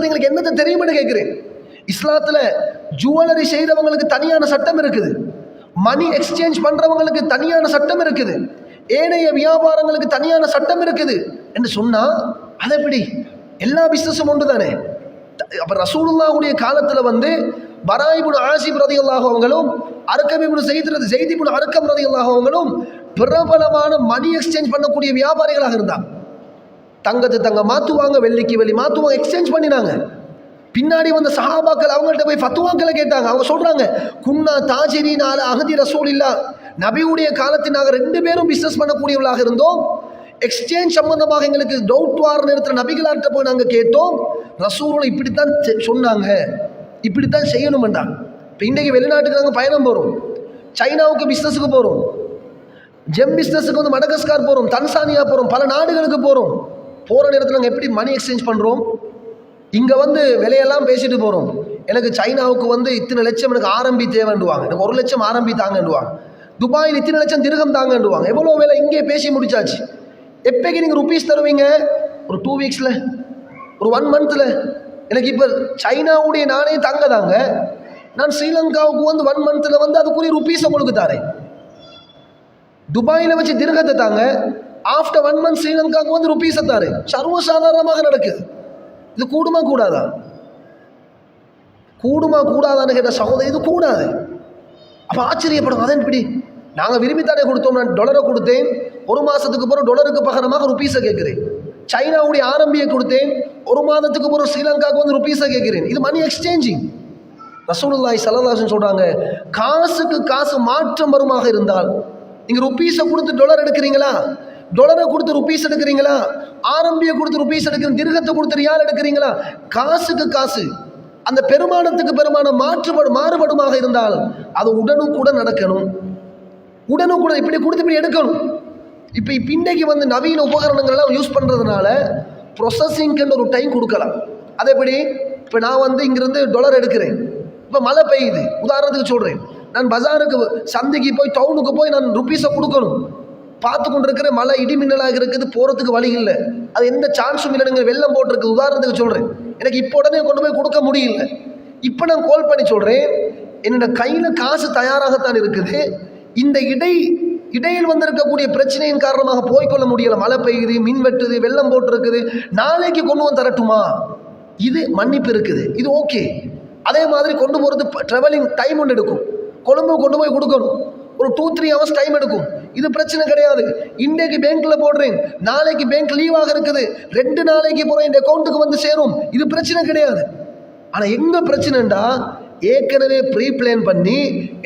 பத்தி எங்களுக்கு என்னத்தை தெரியும்னு கேட்குறேன் இஸ்லாத்தில் ஜுவல்லரி செய்கிறவங்களுக்கு தனியான சட்டம் இருக்குது. மணி எக்ஸ்சேஞ்ச் பண்ணுறவங்களுக்கு தனியான சட்டம் இருக்குது. ஏனைய வியாபாரங்களுக்கு தனியான சட்டம் இருக்குது. என்று சொன்னால் அது எப்படி? எல்லா பிஸ்னஸும் ஒன்று தானே அப்போ ரசூலுல்லாவுடைய காலத்தில் வந்து பராயிபுன் ஆசிப் ரதியுல்லாஹு அவங்களும் அர்க்கமிபுன் செய்திரது செய்திபுன் அர்க்கம் ரதியுல்லாஹு அவங்களும் பிரபலமான மணி எக்ஸ்சேஞ்ச் பண்ணக்கூடிய வியாபாரிகளாக இருந்தாங்க. தங்கத்து தங்க மாற்றுவாங்க வெள்ளிக்கு வெள்ளி மாற்றுவாங்க எக்ஸ்சேஞ்ச் பண்ணினாங்க. பின்னாடி வந்த சஹாபாக்கள் அவங்கள்ட்ட போய் ஃபத்துவாக்களை கேட்டாங்க. அவங்க சொல்கிறாங்க குன்னா தாஜிரினால் அகதி ரசூல் இல்லா நபியுடைய காலத்தில் நாங்கள் ரெண்டு பேரும் பிஸ்னஸ் பண்ணக்கூடியவர்களாக இருந்தோம். எக்ஸ்சேஞ்ச் சம்பந்தமாக எங்களுக்கு டவுட் வார நேரத்தில் நபிகளார்கிட்ட போய் நாங்கள் கேட்டோம். ரசூல் இப்படித்தான் செ- சொன்னாங்க. இப்படித்தான் செய்யணுமென்றாங்க இப்போ இன்றைக்கு வெளிநாட்டுக்கு நாங்கள் பயணம் போகிறோம் சைனாவுக்கு பிஸ்னஸுக்கு போகிறோம் ஜெம் பிஸ்னஸுக்கு வந்து மடகஸ்கார் போகிறோம் தன்சானியா போகிறோம் பல நாடுகளுக்கு போகிறோம் போகிற நேரத்தில் நாங்கள் எப்படி மணி எக்ஸ்சேஞ்ச் பண்ணுறோம் இங்கே வந்து விலையெல்லாம் பேசிட்டு போகிறோம் எனக்கு சைனாவுக்கு வந்து இத்தனை லட்சம் எனக்கு ஆரம்பி தேவைண்டுவாங்க எனக்கு ஒரு லட்சம் ஆரம்பி தாங்கண்டுவாங்க துபாயில் இத்தனை லட்சம் திருகம் தாங்கண்டுவாங்க எவ்வளோ வேலை? இங்கே பேசி முடிச்சாச்சு. எப்போக்கு நீங்கள் ருபீஸ் தருவீங்க? ஒரு டூ வீக்ஸில் ஒரு ஒன் மந்த்தில் எனக்கு இப்போ சைனாவுடைய நானே தங்க தாங்க நான் ஸ்ரீலங்காவுக்கு வந்து ஒன் மந்த்தில் வந்து அதுக்குரிய ருபீஸை உங்களுக்கு தாரேன். துபாயில் வச்சு திருகத்தை தாங்க. ஆஃப்டர் ஒன் மந்த் ஸ்ரீலங்காவுக்கு வந்து ருபீஸை தாரு சர்வசாதாரணமாக நடக்குது. இது கூடுமா கூடாதா? கூடுமா கூடாதான்னு கேட்ட சகோதரி இது கூடாது. அப்போ ஆச்சரியப்படும் அதன் இப்படி. நாங்கள் விரும்பித்தானே கொடுத்தோம். நான் டொலரை கொடுத்தேன். ஒரு மாதத்துக்கு பிறகு டொலருக்கு பகரமாக ருபீஸை கேட்குறேன். சைனாவுடைய ஆரம்பியை கொடுத்தேன். ஒரு மாதத்துக்கு பிறகு ஸ்ரீலங்காவுக்கு வந்து ருபீஸை கேட்குறேன். இது மணி எக்ஸ்சேஞ்சிங் ரசூலாய் சலதாசன் சொல்கிறாங்க காசுக்கு காசு மாற்றம் வருமாக இருந்தால் நீங்கள் ருபீஸை கொடுத்து டொலர் எடுக்கிறீங்களா? டொலரை கொடுத்து ருபீஸ் எடுக்கிறீங்களா? ஆரம்பியை கொடுத்து ருபீஸ் எடுக்கிற திருகத்தை கொடுத்து ரியால் எடுக்கிறீங்களா? காசுக்கு காசு. அந்த பெருமானத்துக்கு பெருமானம் மாற்றுபடு மாறுபடுமாக இருந்தால் அது உடனுக்குடன் நடக்கணும். உடனுக்குடன் இப்படி கொடுத்து இப்படி எடுக்கணும். இப்போ இப்போ இன்றைக்கு வந்து நவீன உபகரணங்கள் எல்லாம் யூஸ் பண்ணுறதுனால ப்ரொசஸிங்க்குன்னு ஒரு டைம் கொடுக்கலாம். அதே எப்படி? இப்போ நான் வந்து இங்கேருந்து டொலர் எடுக்கிறேன். இப்போ மழை பெய்யுது. உதாரணத்துக்கு சொல்கிறேன் நான் பஜாருக்கு சந்தைக்கு போய் டவுனுக்கு போய் நான் ருப்பீஸை கொடுக்கணும். பார்த்து கொண்டிருக்கிற மழை இடி மின்னலாக இருக்குது போகிறதுக்கு வழி இல்லை. அது எந்த சான்ஸும் இல்லைனுங்க வெள்ளம் போட்டிருக்கு. உதாரணத்துக்கு சொல்கிறேன் எனக்கு இப்போ உடனே கொண்டு போய் கொடுக்க முடியல. இப்போ நான் கால் பண்ணி சொல்கிறேன் என்னோட கையில் காசு தயாராகத்தான் இருக்குது. இந்த இடை இடையில் வந்திருக்கக்கூடிய பிரச்சனையின் காரணமாக போய்கொள்ள முடியல. மழை பெய்யுது மின் வெட்டுது வெள்ளம் போட்டிருக்குது. நாளைக்கு கொண்டு வந்து தரட்டுமா? இது மன்னிப்பு இருக்குது. இது ஓகே அதே மாதிரி கொண்டு போகிறது ட்ராவலிங் டைம் ஒன்று எடுக்கும். கொழும்பு கொண்டு போய் கொடுக்கணும். ஒரு டூ த்ரீ ஹவர்ஸ் டைம் எடுக்கும். இது பிரச்சனை கிடையாது. இன்றைக்கு பேங்க்ல போடுறேன். நாளைக்கு பேங்க் லீவாக இருக்குது. ரெண்டு நாளைக்கு போகிறோம் இந்த அக்கௌண்ட்டுக்கு வந்து சேரும். இது பிரச்சனை கிடையாது. ஆனால் எங்கே பிரச்சனைண்டா? ஏற்கனவே ப்ரீ பிளான் பண்ணி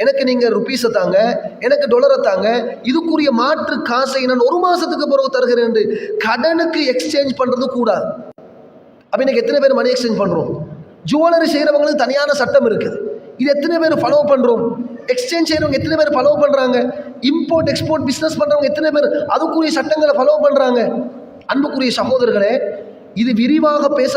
எனக்கு நீங்கள் ருப்பீஸை தாங்க எனக்கு டொலரை தாங்க இதுக்குரிய மாற்று காசை நான் ஒரு மாதத்துக்கு பிறகு தருகிறேன் கடனுக்கு எக்ஸ்சேஞ்ச் பண்ணுறது கூடாது. அப்போ இன்னைக்கு எத்தனை பேர் மணி எக்ஸ்சேஞ்ச் பண்ணுறோம் ஜுவல்லரி செய்கிறவங்களுக்கு தனியான சட்டம் இருக்குது. இது எத்தனை பேர் ஃபாலோ பண்ணுறோம் எக்ஸ்சேஞ்ச் செய்கிறவங்க எத்தனை பேர் ஃபாலோ பண்ணுறாங்க இம்போர்ட் எக்ஸ்போர்ட் பிஸ்னஸ் பண்ணுறவங்க எத்தனை பேர்? அதுக்குரிய சட்டங்களை ஃபாலோ பண்ணுறாங்க அன்புக்குரிய சகோதரர்களே இது விரிவாக பேச